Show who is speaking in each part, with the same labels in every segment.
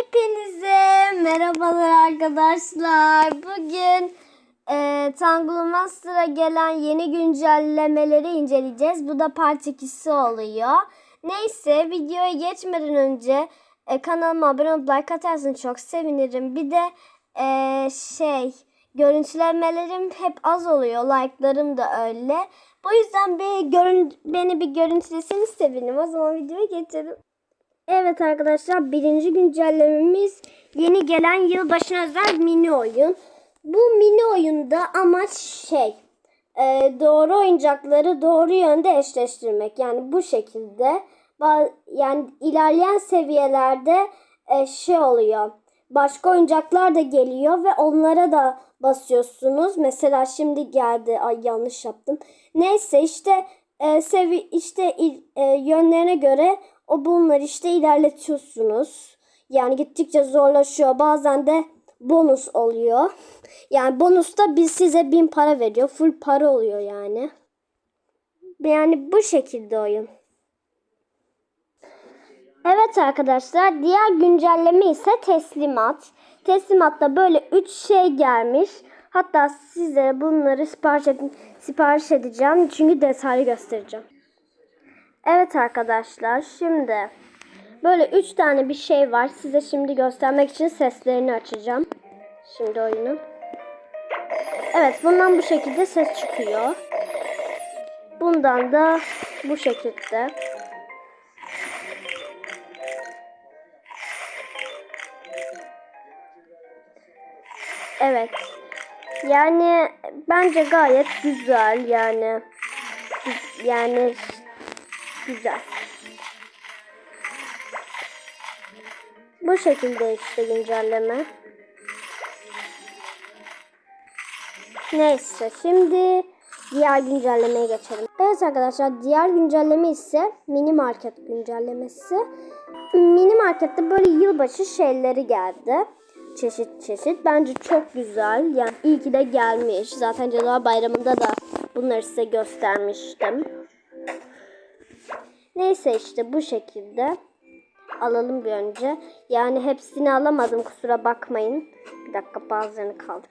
Speaker 1: Hepinize merhabalar arkadaşlar. Bugün e, Tangle Master'a gelen yeni güncellemeleri inceleyeceğiz. Bu da part 2'si oluyor. Neyse videoya geçmeden önce e, kanalıma abone olup like atarsanız çok sevinirim. Bir de e, şey görüntülemelerim hep az oluyor. Like'larım da öyle. Bu yüzden bir görün, beni bir görüntüleseniz sevinirim. O zaman videoya geçelim. Evet arkadaşlar birinci güncellememiz yeni gelen yılbaşına özel mini oyun. Bu mini oyunda amaç şey e, doğru oyuncakları doğru yönde eşleştirmek. Yani bu şekilde yani ilerleyen seviyelerde e, şey oluyor. Başka oyuncaklar da geliyor ve onlara da basıyorsunuz. Mesela şimdi geldi. Ay yanlış yaptım. Neyse işte e, sevi işte e, yönlerine göre o bunları işte ilerletiyorsunuz. Yani gittikçe zorlaşıyor. Bazen de bonus oluyor. Yani bonusta biz size bin para veriyor. Full para oluyor yani. Yani bu şekilde oyun. Evet arkadaşlar diğer güncelleme ise teslimat. Teslimatta böyle 3 şey gelmiş. Hatta size bunları sipariş, ed- sipariş edeceğim. Çünkü detaylı göstereceğim. Evet arkadaşlar şimdi böyle 3 tane bir şey var. Size şimdi göstermek için seslerini açacağım. Şimdi oyunu. Evet bundan bu şekilde ses çıkıyor. Bundan da bu şekilde. Evet. Yani bence gayet güzel yani. Yani güzel. Bu şekilde işte güncelleme. Neyse şimdi diğer güncellemeye geçelim. Evet arkadaşlar diğer güncelleme ise mini market güncellemesi. Mini markette böyle yılbaşı şeyleri geldi. Çeşit çeşit. Bence çok güzel. Yani iyi ki de gelmiş. Zaten Cadılar Bayramı'nda da bunları size göstermiştim. Neyse işte bu şekilde. Alalım bir önce. Yani hepsini alamadım kusura bakmayın. Bir dakika bazılarını kaldı.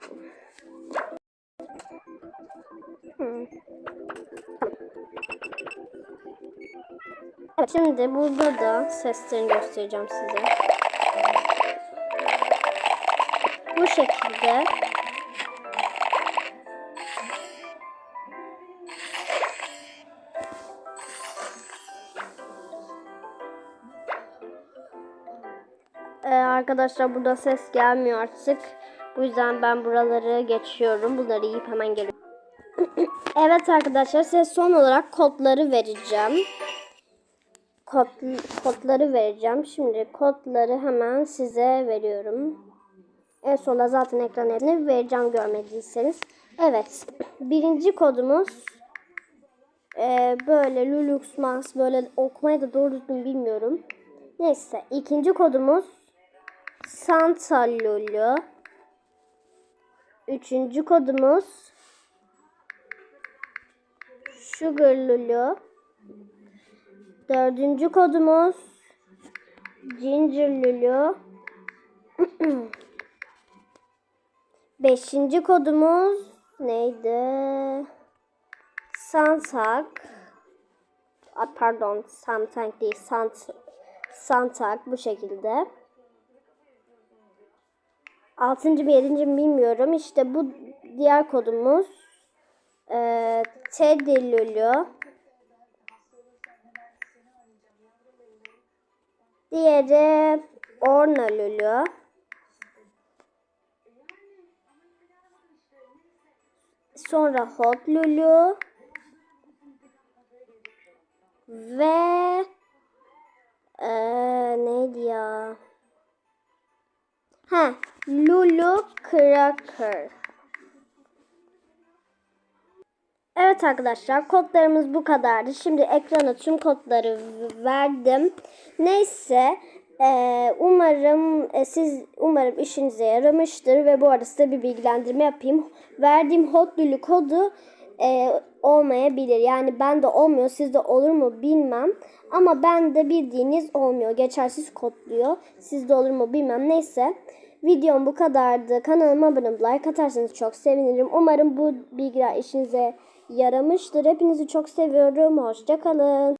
Speaker 1: Hmm. Evet şimdi burada da seslerini göstereceğim size. Bu şekilde Ee, arkadaşlar burada ses gelmiyor artık. Bu yüzden ben buraları geçiyorum. Bunları yiyip hemen geliyorum. evet arkadaşlar size son olarak kodları vereceğim. Kod, kodları vereceğim. Şimdi kodları hemen size veriyorum. En sonunda zaten ekran eline vereceğim görmediyseniz. Evet. Birinci kodumuz e, böyle Lulux Max böyle okumayı da doğru düzgün bilmiyorum. Neyse. ikinci kodumuz Santa Lulu. Üçüncü kodumuz Sugar Lulu. Dördüncü kodumuz Ginger Lulu. Beşinci kodumuz neydi? Santak. Ah, pardon, Samtank değil, Sant Santak bu şekilde. Altıncı mı yedinci mi bilmiyorum. İşte bu diğer kodumuz. Ee, Teddy Lulu. Diğeri Orna Lulu. Sonra Hot Lulu. Ve ee, neydi ya? Ha, Lulu Cracker. Evet arkadaşlar kodlarımız bu kadardı. Şimdi ekrana tüm kodları verdim. Neyse e, umarım e, siz umarım işinize yaramıştır ve bu arada size bir bilgilendirme yapayım. Verdiğim Hot Lulu kodu e, olmayabilir. Yani ben de olmuyor sizde olur mu bilmem. Ama ben de bildiğiniz olmuyor. Geçersiz kodluyor. Sizde olur mu bilmem. Neyse. Videom bu kadardı. Kanalıma abone olup like atarsanız çok sevinirim. Umarım bu bilgiler işinize yaramıştır. Hepinizi çok seviyorum. Hoşçakalın.